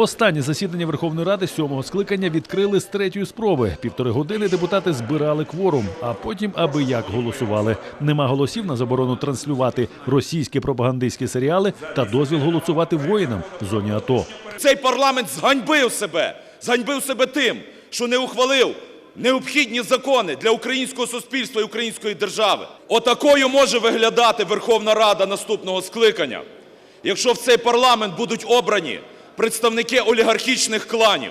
Останнє засідання Верховної Ради сьомого скликання відкрили з третьої спроби. Півтори години депутати збирали кворум, а потім аби як голосували. Нема голосів на заборону транслювати російські пропагандистські серіали та дозвіл голосувати воїнам в зоні АТО. Цей парламент зганьбив себе, зганьбив себе тим, що не ухвалив необхідні закони для українського суспільства і української держави. Отакою може виглядати Верховна Рада наступного скликання, якщо в цей парламент будуть обрані представники олігархічних кланів.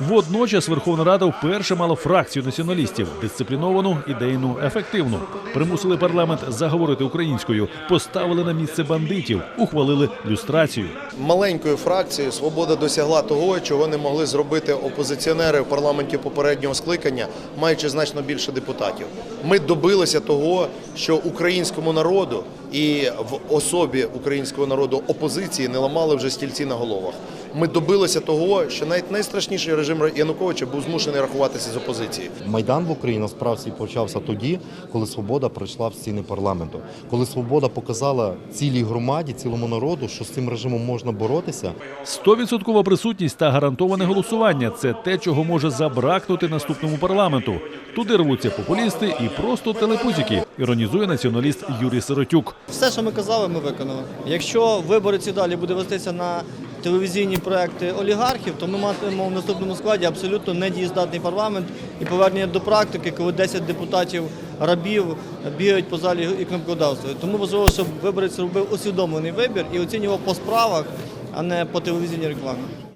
Водночас Верховна Рада вперше мала фракцію націоналістів дисципліновану, ідейну, ефективну. Примусили парламент заговорити українською, поставили на місце бандитів, ухвалили люстрацію. маленькою фракцією свобода досягла того, чого не могли зробити опозиціонери в парламенті попереднього скликання, маючи значно більше депутатів. Ми добилися того, що українському народу і в особі українського народу опозиції не ламали вже стільці на головах. Ми добилися того, що навіть найстрашніший режим Януковича був змушений рахуватися з опозицією. Майдан в Україні насправді почався тоді, коли свобода прийшла в стіни парламенту, коли свобода показала цілій громаді, цілому народу, що з цим режимом можна боротися. Стовідсоткова присутність та гарантоване голосування це те, чого може забракнути наступному парламенту. Туди рвуться популісти і просто телепузики, іронізує націоналіст Юрій Сиротюк. Все, що ми казали, ми виконали. Якщо виборець і далі буде вестися на телевізійні проекти олігархів, то ми матимемо в наступному складі абсолютно недієздатний парламент і повернення до практики, коли 10 депутатів рабів бігають по залі і кнопкодавства. Тому важливо, щоб виборець робив усвідомлений вибір і оцінював по справах, а не по телевізійній рекламі.